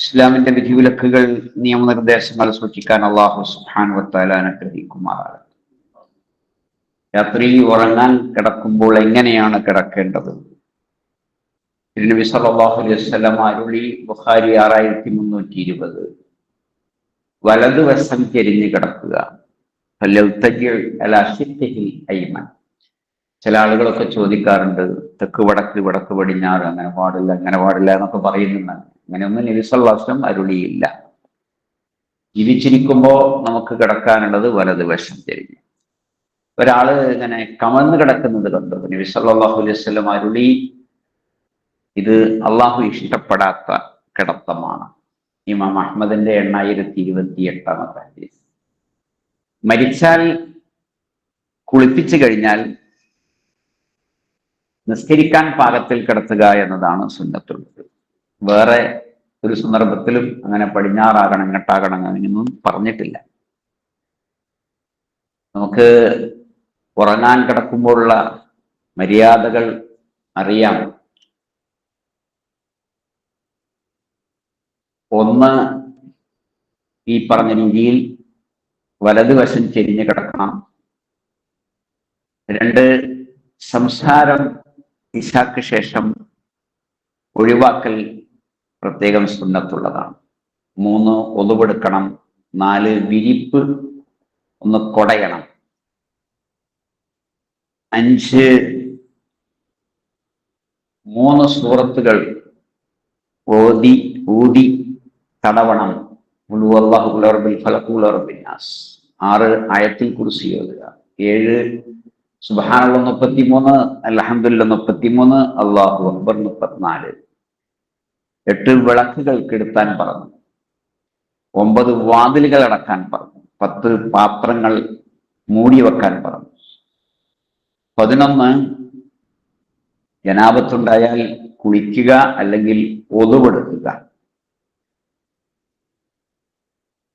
ഇസ്ലാമിന്റെ വിധിവിലക്കുകൾ നിയമനിർദ്ദേശങ്ങൾ സൂക്ഷിക്കാൻ അള്ളാഹു സുഹാൻ വത്താല അനുഗ്രഹിക്കുമാറാണ് രാത്രിയിൽ ഉറങ്ങാൻ കിടക്കുമ്പോൾ എങ്ങനെയാണ് കിടക്കേണ്ടത്? തിരുനബി സല്ലല്ലാഹു അലൈഹി അരുളി ബുഖാരി ആറായിരത്തി മുന്നൂറ്റി ഇരുപത് വലതുവശം ചെരിഞ്ഞ് കിടക്കുക. ചില ആളുകളൊക്കെ ചോദിക്കാറുണ്ട് തെക്ക് വടക്ക് വടക്ക് പടിഞ്ഞാറ് അങ്ങനെ പാടില്ല അങ്ങനെ പാടില്ല എന്നൊക്കെ പറയുന്നുണ്ട്. അങ്ങനെയൊന്നും നബിസ്വല്ലാസ്ലം അരുളിയില്ല. ജീവിച്ചിരിക്കുമ്പോൾ നമുക്ക് കിടക്കാനുള്ളത് വലതുവശം തിരിഞ്ഞ്. ഒരാൾ ഇങ്ങനെ കമന്ന് കിടക്കുന്നത് കണ്ടു. നബി സല്ലല്ലാഹു അലൈഹി അരുളി ഇത് അള്ളാഹു ഇഷ്ടപ്പെടാത്ത കിടത്തമാണ്. ഇമാം അഹമ്മദിന്റെ എണ്ണായിരത്തി ഇരുപത്തി എട്ടാമത്തെ ഹദീസ്. മരിച്ചാൽ കുളിപ്പിച്ചു കഴിഞ്ഞാൽ നിസ്കരിക്കാൻ പാകത്തിൽ കിടത്തുക എന്നതാണ് സുന്നത്തുള്ളത്. വേറെ ഒരു സന്ദർഭത്തിലും അങ്ങനെ പടിഞ്ഞാറാകണം ഇങ്ങട്ടാകണം അങ്ങനെയൊന്നും പറഞ്ഞിട്ടില്ല. നമുക്ക് ഉറങ്ങാൻ കിടക്കുമ്പോഴുള്ള മര്യാദകൾ അറിയാം. ഒന്ന് ഈ പറഞ്ഞ രീതിയിൽ വലതുവശം ചെരിഞ്ഞു കിടക്കണം. രണ്ട് സംസാരം ഇശാക്ക് ശേഷം ഒഴിവാക്കൽ പ്രത്യേകം സുന്നത്തുള്ളതാണ്. മൂന്ന് ഒതുവെടുക്കണം. നാല് വിരിപ്പ് ഒന്ന് കൊടയണം. അഞ്ച് മൂന്ന് സൂറത്തുകൾ ഓതി ഊതി തടവണം. ആറ് ആയത്തിൽ കുറിച്ച് എഴുതുക. ഏഴ് സുബാനുള്ള മുപ്പത്തിമൂന്ന് അലഹമുല്ല മുപ്പത്തിമൂന്ന് അള്ളാഹു അക്ബർ മുപ്പത്തിനാല്. എട്ട് വിളക്കുകൾ കെടുത്താൻ പറഞ്ഞു. ഒമ്പത് വാതിലുകൾ അടക്കാൻ പറഞ്ഞു. പത്ത് പാത്രങ്ങൾ മൂടി വെക്കാൻ പറഞ്ഞു. പതിനൊന്ന് ജനാപത്തുണ്ടായാൽ കുളിക്കുക അല്ലെങ്കിൽ ഒതുവെടുക്കുക.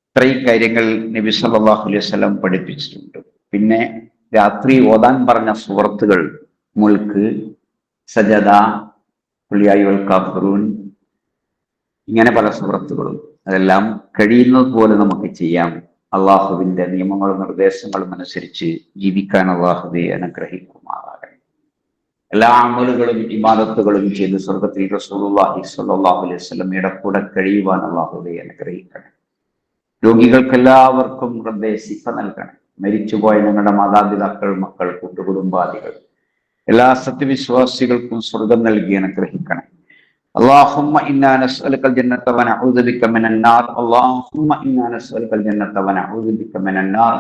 ഇത്രയും കാര്യങ്ങൾ നബി സല്ലല്ലാഹു അലൈഹി വസല്ലം പഠിപ്പിച്ചിട്ടുണ്ട്. പിന്നെ രാത്രി ഓതാൻ പറഞ്ഞ സുഹൃത്തുകൾ മുൾക്ക് സജദ പുളിയായി കാഫറൂൻ ഇങ്ങനെ പല സുഹൃത്തുക്കളും അതെല്ലാം കഴിയുന്നത് പോലെ നമുക്ക് ചെയ്യാം. അള്ളാഹുവിന്റെ നിയമങ്ങളും നിർദ്ദേശങ്ങളും അനുസരിച്ച് ജീവിക്കാൻ അള്ളാഹുവെ അനുഗ്രഹിക്കുമാറാകട്ടെ. എല്ലാ അമലുകളും ഇമാദത്തുകളും ചെയ്ത് സ്വർഗത്തിൽ റസൂലുള്ളാഹി സ്വല്ലല്ലാഹു അലൈഹി കൂടെ കഴിയുവാൻ അള്ളാഹുവെ അനുഗ്രഹിക്കണം രോഗികൾക്ക് എല്ലാവർക്കും ശിഫ നൽകണം. മരിച്ചുപോയ ഞങ്ങളുടെ മാതാപിതാക്കൾ മക്കൾ കൂട്ടുകുടുംബാദികൾ എല്ലാ സത്യവിശ്വാസികൾക്കും സ്വർഗം നൽകി അനുഗ്രഹിക്കണം اللهم إنا نسألك الجنة ونعوذ بك من النار. اللهم إنا نسألك الجنة ونعوذ بك من النار.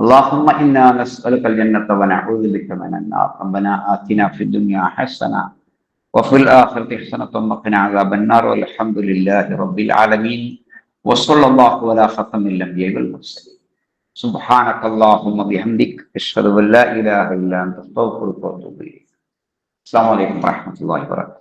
اللهم إنا نسألك الجنة ونعوذ بك من النار. ربنا آتنا في الدنيا حسنة وفي الآخرة حسنة وقنا عذاب النار. والحمد لله رب العالمين. وصلى الله على ختم الأنبياء والمرسلين. سبحانك اللهم بحمدك أشهد أن لا إله إلا أنت أستغفرك وأتوب إليك. السلام عليكم ورحمة الله وبركاته.